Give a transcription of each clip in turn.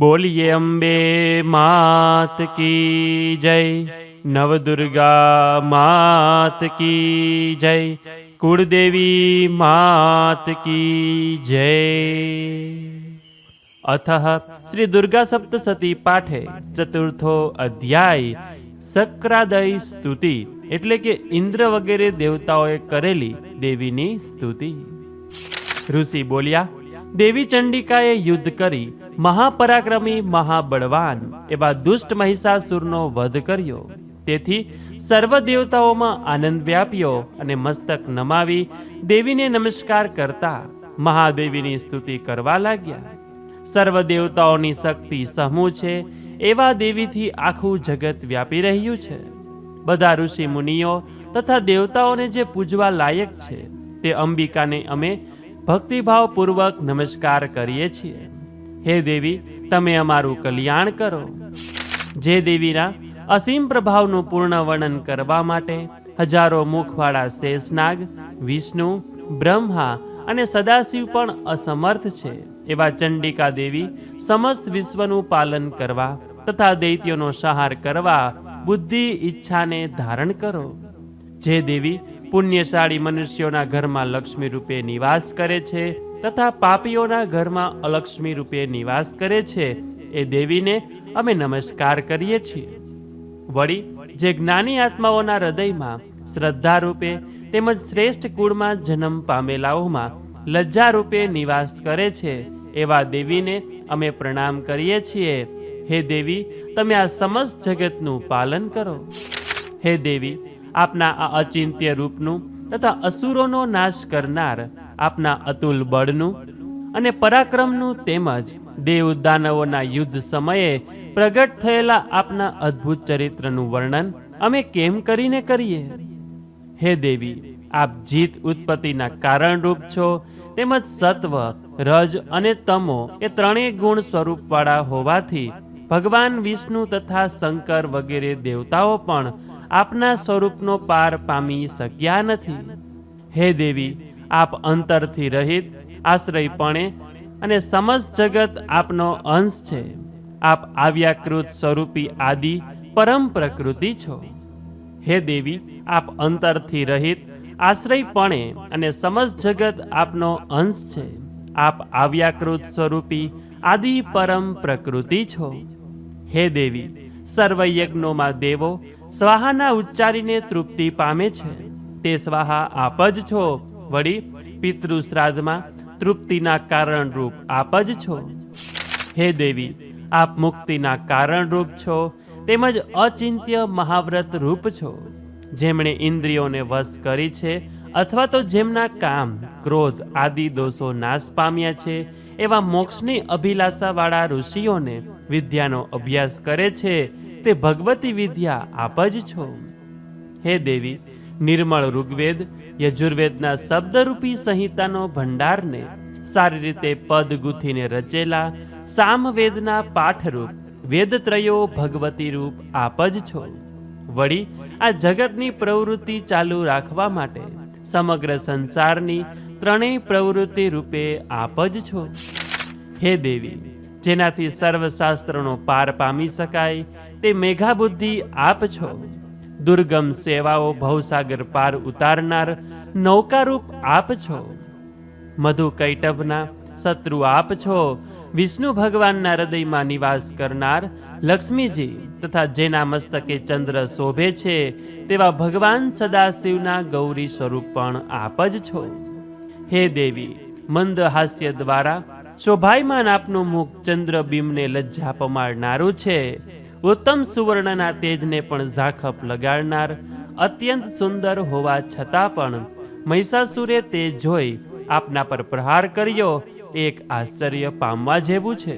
બોલીએ અંબે માત કી જય, નવદુર્ગા માત કી જય, કુળદેવી માત કી જય. અથ શ્રી દુર્ગા સપ્તસતી પાઠે ચતુર્થો અધ્યાય સક્રાદય સ્તુતિ, એટલે કે ઇન્દ્ર વગેરે દેવતાઓએ કરેલી દેવીની સ્તુતિ. ઋષિ બોલ્યા દેવી ચંડિકાએ યુદ્ધ કરી મહાપરાક્રમી મહાબળવાન એવા દુષ્ટ મહિષાસુરનો વધ કર્યો. તેથી સર્વ દેવતાઓમાં આનંદ વ્યાપ્યો અને મસ્તક નમાવી દેવીને નમસ્કાર કરતા મહાદેવીની સ્તુતિ કરવા લાગ્યા. સર્વ દેવતાઓની શક્તિ સમૂહ છે, એવા દેવીથી આખું જગત વ્યાપી રહ્યું છે. બધા ઋષિ મુનિઓ તથા દેવતાઓને જે પૂજવા લાયક છે, તે અંબિકાને અમે ભક્તિભાવપૂર્વક નમસ્કાર કરીએ છીએ. હે દેવી, તમે અમારું કલ્યાણ કરો. જે દેવીના અસીમ પ્રભાવનું પૂર્ણ વર્ણન કરવા માટે હજારો મુખવાળા શેષનાગ, વિષ્ણુ, બ્રહ્મા અને સદાશિવ પણ અસમર્થ છે. એવા ચંડિકા દેવી સમસ્ત વિશ્વનું પાલન કરવા તથા દૈત્યોનો સહાર કરવા બુદ્ધિ ઈચ્છાને ધારણ કરો. જે દેવી પુણ્યશાળી મનુષ્યોના ઘરમાં લક્ષ્મી રૂપે નિવાસ કરે છે તથા પાપીઓના ઘરમાં અલક્ષ્મી રૂપે નિવાસ કરે છે. એ દેવીને અમે નમસ્કાર કરીએ છીએ. વળી, જે જ્ઞાની આત્માઓના હૃદયમાં શ્રદ્ધા રૂપે તેમજ શ્રેષ્ઠ કુળમાં જન્મ પામેલાઓમાં લજ્જા રૂપે નિવાસ કરે છે, એવા દેવીને અમે પ્રણામ કરીએ છીએ. હે દેવી, તમે આ સમસ્ત જગતનું પાલન કરો. હે દેવી આપના આ અચિંત્ય રૂપનું તથા અસુરોનો નાશ કરનાર આપના અતુલ બળનું અને પરાક્રમનું તેમજ દેવ દાનવોના યુદ્ધ સમયે પ્રગટ થયેલા આપના અદ્ભુત ચરિત્રનું વર્ણન અમે કેમ કરીને કરીએ? હે દેવી, આપ જીત ઉત્પત્તિના કારણરૂપ છો, તેમજ સત્વ, રજ અને તમો એ ત્રણેય ગુણ સ્વરૂપવાળા હોવાથી ભગવાન વિષ્ણુ તથા શંકર વગેરે દેવતાઓ પણ આપના સ્વરૂપનો પાર પામી શક્યા નથી. હે દેવી, આપ અંતરથી રહિત, આશ્રયપણે અને સમજ જગત આપનો અંશ છે. આપ આવ્યાકૃત સ્વરૂપી આદિ પરમ પ્રકૃતિ છો. હે દેવી, આપ અંતરથી રહિત, આશ્રયપણે અને સમજ જગત આપનો અંશ છે. આપ આવ્યાકૃત સ્વરૂપી આદિ પરમ પ્રકૃતિ છો. હે દેવી સર્વ યજ્ઞોમાં દેવો સ્વાહાના ઉચ્ચારીને તૃપ્તિ પામે છે. તે સ્વાહા આપ જ છો. વળી, પિતૃ શ્રાદ્ધમાં તૃપ્તિના કારણરૂપ આપ જ છો. હે દેવી, આપ મુક્તિના કારણરૂપ છો. તેમજ અચિંત્ય મહાવ્રત રૂપ છો. જેમણે ઇન્દ્રિયોને વશ કરી છે અથવા તો જેમના કામ, ક્રોધ આદિ દોષો નાશ પામ્યા છે, એવા મોક્ષની અભિલાષાવાળા ઋષિઓને વિદ્યાનો અભ્યાસ કરે છે તે ભગવતી વિદ્યા આપ જ છો. હે દેવી, નિર્મળ ઋગ્વેદ, યજુર્વેદના શબ્દરૂપી સંહિતાનો ભંડારને સારી રીતે પદ ગૂંથીને રચેલા સામવેદના પાઠરૂપ, વેદત્રયો ભગવતી રૂપ આપ જ છો. વળી, આ જગતની પ્રવૃત્તિ ચાલુ રાખવા માટે સમગ્ર સંસારની ત્રણેય પ્રવૃત્તિ રૂપે આપ જ છો. હે દેવી, જેનાથી સર્વશાસ્ત્રનો પાર પામી શકાય તે મેઘાબુદ્ધિ આપ છો. દુર્ગમ સેવાઓ ભવસાગર પાર ઉતારનાર નૌકારૂપ આપ છો. મધુ કૈટભના શત્રુ આપ છો. વિષ્ણુ ભગવાનના હૃદયમાં નિવાસ કરનાર લક્ષ્મીજી તથા જેના મસ્તકે ચંદ્ર શોભે છે, તેવા ભગવાન સદાશિવના ગૌરી સ્વરૂપ પણ આપ જ છો. હે દેવી, મંદ હાસ્ય દ્વારા શોભાયમાન આપનું મુખ ચંદ્રબિંબને લજ્જા પમાડનારું છે. ઉત્તમ સુવર્ણના તેજને પણ ઝાખપ લગાડનાર, અત્યંત સુંદર હોવા છતાં પણ મહિષાસુરે તે જોઈ આપના પર પ્રહાર કર્યો, એક આશ્ચર્ય પામવા જેવું છે.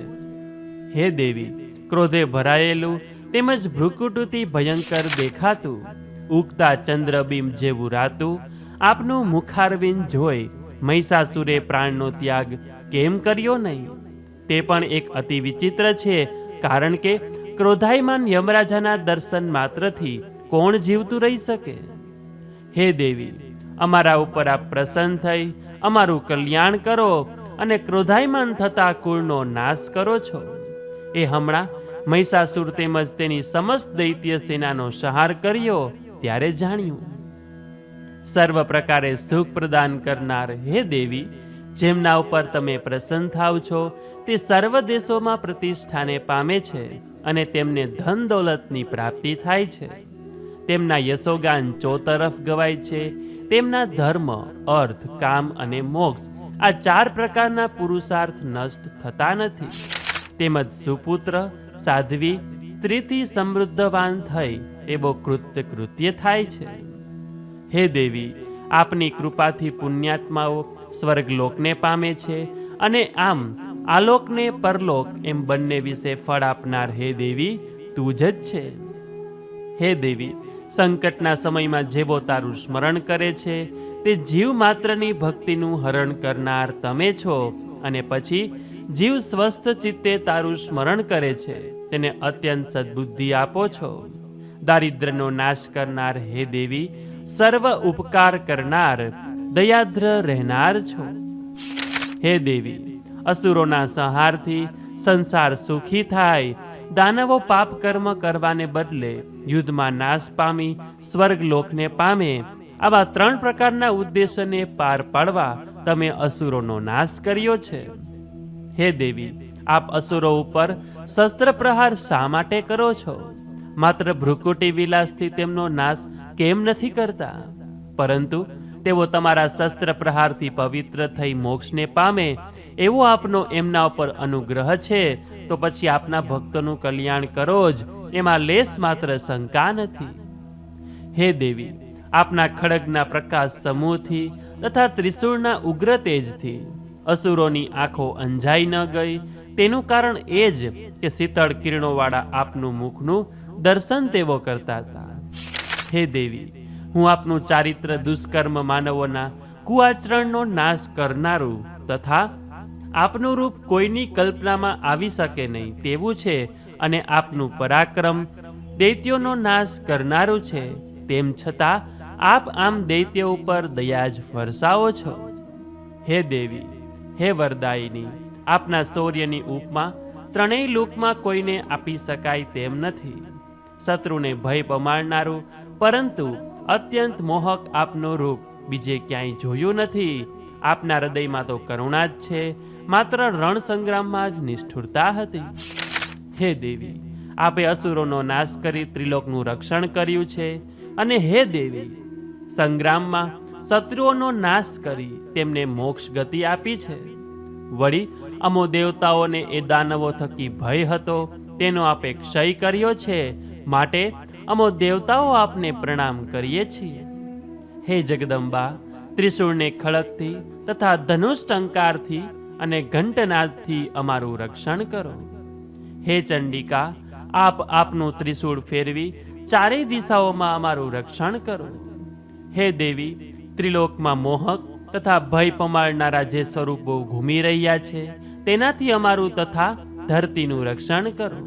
હે દેવી, ક્રોધે ભરાયેલું તેમજ ભ્રુકુટુથી ભયંકર દેખાતું, ઉગતા ચંદ્રબીમ જેવું રાતું આપનું મુખારવિંદ જોઈ મહિષાસુરે પ્રાણનો ત્યાગ કેમ કર્યો નહીં? તે પણ એક અતિ વિચિત્ર છે, કારણ કે ક્રોધાયમાન યમરાજાના દર્શન માત્રથી કોણ જીવતું રહી શકે? હે દેવી, અમારા ઉપર આપ પ્રસન્ન થઈ, અમારું કલ્યાણ કરો અને ક્રોધાયમાન થતા કુળનો નાશ કરો છો. એ હમણાં મહિષાસુર તેમજ તેની સમસ્ત દૈત્ય સેનાનો સહાર કર્યો ત્યારે જાણ્યું. સર્વ પ્રકારે સુખ પ્રદાન કરનાર હે દેવી, જેમના ઉપર તમે પ્રસન્ન થાવ છો, તે સર્વ દેશોમાં પ્રતિષ્ઠાને પામે છે. અને તેમને ધન દોલતની પ્રાપ્તિ થાય છે. તેમના યશોગાન ચોતરફ ગવાય છે. તેમના ધર્મ, અર્થ, કામ અને મોક્ષ આ ચાર પ્રકારના પુરુષાર્થ નષ્ટ થતા નથી. તેમજ સુપુત્ર, સાધ્વી, સ્ત્રીથી સમૃદ્ધવાન થઈ એવો કૃત્ય કૃત્ય થાય છે. હે દેવી, આપની કૃપાથી પુણ્યાત્માઓ સ્વર્ગલોકને પામે છે અને આમ આલોકને પરલોક એમ બંને વિશે ફળ આપનાર હે દેવી, તું જ છે. હે દેવી, સંકટના સમયમાં જેવો તારું સ્મરણ કરે છે, તે જીવ માત્રની ભક્તિનું હરણ કરનાર તમે છો અને પછી જીવ સ્વસ્થ ચિત્તે તારું સ્મરણ કરે છે, તેને અત્યંત સદબુદ્ધિ આપો છો. દારિદ્ર્યનો નાશ કરનાર હે દેવી, સર્વ ઉપકાર કરનાર, દયાદ્ર રહેનાર છો. હે દેવી અસુરોના સંહારથી સંસાર સુખી થાય. દાનવો પાપ કર્મ કરવાને બદલે યુદ્ધમાં નાશ પામી સ્વર્ગ લોકને પામે. આવા ત્રણ પ્રકારના ઉદ્દેશને પાર પાડવા તમે અસુરોનો નાશ કર્યો છે. હે દેવી, આપ અસુરો ઉપર શસ્ત્ર પ્રહાર શા માટે કરો છો? માત્ર ભ્રુકુટી વિલાસથી તેમનો નાશ કેમ નથી કરતા? પરંતુ તેઓ તમારા શસ્ત્ર પ્રહારથી પવિત્ર થઈ મોક્ષને પામે, એવો આપનો એમના ઉપર અનુગ્રહ છે. તો પછી આપના ભક્તોનું કલ્યાણ કરો જ, એમાં લેસ માત્ર શંકા નથી. હે દેવી, આપના ખડગના પ્રકાશ સમૂહથી તથા ત્રિશૂળના ઉગ્ર તેજથી અસુરોની આંખો અંજાઈ ન ગઈ. તેનું કારણ એ જ કે શીતળ કિરણોવાળા આપનું મુખનું દર્શન તેઓ કરતા હતા. હે દેવી હું આપનું ચારિત્ર દુષ્કર્મ માનવોના કુઆચરણનો નાશ કરનારું તથા આપનું રૂપ કોઈની કલ્પનામાં આવી શકે નહીં તેવું છે અને આપનું પરાક્રમ દૈત્યોનો નાશ કરનારું છે. તેમ છતાં આપ આમ દૈત્ય ઉપર દયા જ વરસાવો છો. હે દેવી, હે વરદાયિની, આપના શૌર્યની ઉપમા ત્રણેય લોકમાં કોઈને આપી શકાય તેમ નથી. શત્રુને ભય પમાડનારું પરંતુ અત્યંત મોહક આપનો રૂપ. બીજે ક્યાંય જોયું નથી. આપના હૃદયમાં તો કરુણા જ છે. માત્ર રણ સંગ્રામમાં જ નિષ્ઠુરતા હતી. હે દેવી, આપે અસુરોનો નાશ કરી ત્રિલોકનું રક્ષણ કર્યું છે. અને હે દેવી, સંગ્રામમાં શત્રુઓનો નાશ કરી તેમને મોક્ષ ગતિ આપી છે. વળી, અમો દેવતાઓને એ દાનવો થકી ભય હતો. તેનો આપે ક્ષય કર્યો છે. માટે અમો દેવતાઓ આપને પ્રણામ કરીએ છીએ. હે જગદંબા, ત્રિશૂળને ખડકથી તથા ધનુષ ટંકારથી અને ઘંટનાદથી અમારું રક્ષણ કરો. હે ચંડિકા, આપ આપનું ત્રિશૂળ ફેરવી ચારેય દિશાઓમાં અમારું રક્ષણ કરો. હે દેવી, ત્રિલોકમાં મોહક તથા ભય પમાડનારા જે સ્વરૂપો ઘૂમી રહ્યા છે, તેનાથી અમારું તથા ધરતીનું રક્ષણ કરો.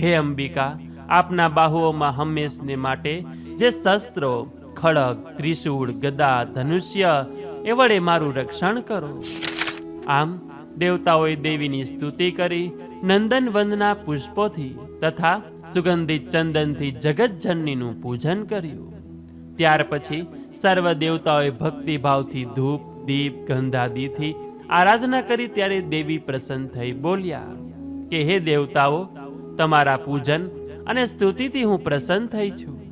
હે અંબિકા આપના બાહુઓમાં હંમેશને માટે જે શસ્ત્રો ખડગ ત્રિશૂળ, ગદા, ધનુષ્ય, એ વડે મારું રક્ષણ કરો. આમ દેવતાઓએ દેવીની સ્તુતિ કરી નંદન વંદના પુષ્પોથી તથા સુગંધિત ચંદનથી જગતજનનીનું પૂજન કર્યું. ત્યાર પછી સર્વ દેવતાઓએ ભક્તિભાવથી ધૂપ, દીપ, ગંધાદીથી આરાધના કરી ત્યારે દેવી પ્રસન્ન થઈ બોલ્યા, કે હે દેવતાઓ, તમારા પૂજન અને સ્તુતિથી હું પ્રસન્ન થઈ છું.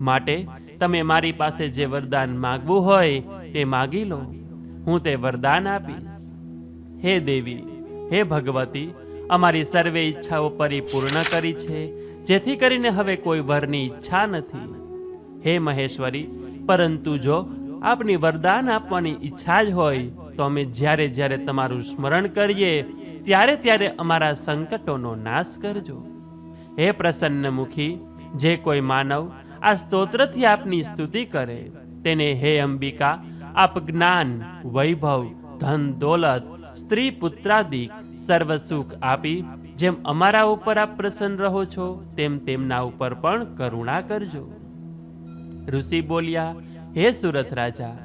માટે તમે મારી પાસે જે વરદાન માગવું હોય તે માગી લો. હું તે વરદાન આપીશ. હે દેવી, હે ભગવતી, અમારી સર્વે ઈચ્છાઓ પરિપૂર્ણ કરી છે, જેથી કરીને હવે કોઈ વરની ઈચ્છા નથી. હે મહેશ્વરી, પરંતુ જો આપની વરદાન આપવાની ઈચ્છા જ હોય, તો અમે જ્યારે જ્યારે તમારું સ્મરણ કરીએ, ત્યારે ત્યારે અમારા સંકટોનો નાશ કરજો. હે પ્રસન્નમુખી, જે કોઈ માનવ આ સ્તોત્રથી આપની સ્તુતિ કરે, તેને હે અંબિકા, આપ જ્ઞાન, વૈભવ, ધન, દોલત, સ્ત્રી પુત્રાદિ સર્વ સુખ આપી, જેમ અમારા ઉપર આપ પ્રસન્ન રહો છો, તેમ તેમના ઉપર પણ કરુણા કરજો. ઋષિ બોલ્યા, હે સુરત રાજા,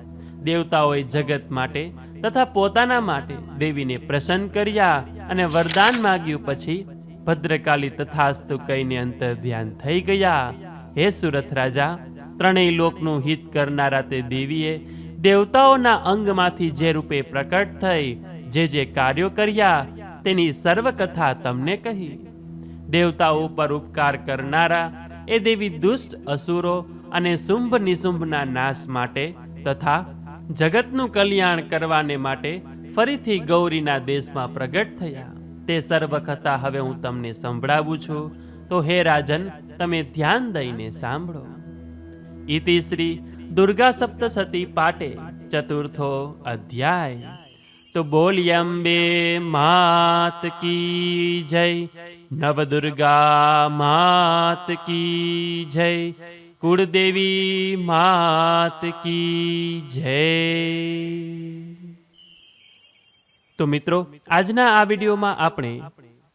દેવતાઓએ જગત માટે તથા પોતાના માટે દેવીને પ્રસન્ન કર્યા અને વરદાન માગ્યું પછી ભદ્રકાલી તથાસ્તુ કહીને અંતર ધ્યાન થઈ ગયા. હે સુરથ રાજા, ત્રણેય લોકનું હિત કરનારા તે દેવીએ દેવતાઓના અંગમાંથી જે રૂપે પ્રકટ થઈ, જે જે કાર્યો કર્યા, તેની સર્વ કથા તમને કહી. દેવતાઓ ઉપર ઉપકાર કરનારા એ દેવી દુષ્ટ અસુરો અને શુંભ નિશુંભના નાશ માટે તથા જગતનું કલ્યાણ કરવાને માટે ફરીથી ગૌરીના દેશમાં પ્રગટ થયા. તે સર્વ કથા હવે હું તમને સંભળાવું છું. તો હે રાજન, તમે ધ્યાન દઈને સાંભળો. ઇતિ શ્રી દુર્ગા સપ્તસતી પાટે ચતુર્થો અધ્યાય. તો બોલી અંબે માત કી જય. નવદુર્ગા માત કી જય. કુળદેવી માત કી જય. તો મિત્રો, આજના આ વિડીયોમાં આપણે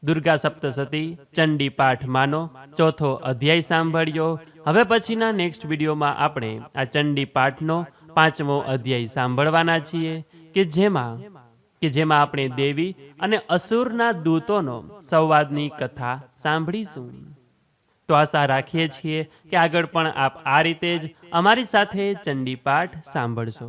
દુર્ગા સપ્તસતી ચંડી પાઠમાંનો ચોથો અધ્યાય સાંભળ્યો. હવે પછીના નેક્સ્ટ વિડીયોમાં આપણે આ ચંડી પાઠનો પાંચમો અધ્યાય સાંભળવાના છીએ, કે જેમાં કે જેમાં આપણે દેવી અને અસુરના દૂતોનો સંવાદની કથા સાંભળીશું. તો આશા રાખીએ છીએ કે આગળ પણ આપ આ રીતે જ અમારી સાથે ચંડી પાઠ સાંભળશો.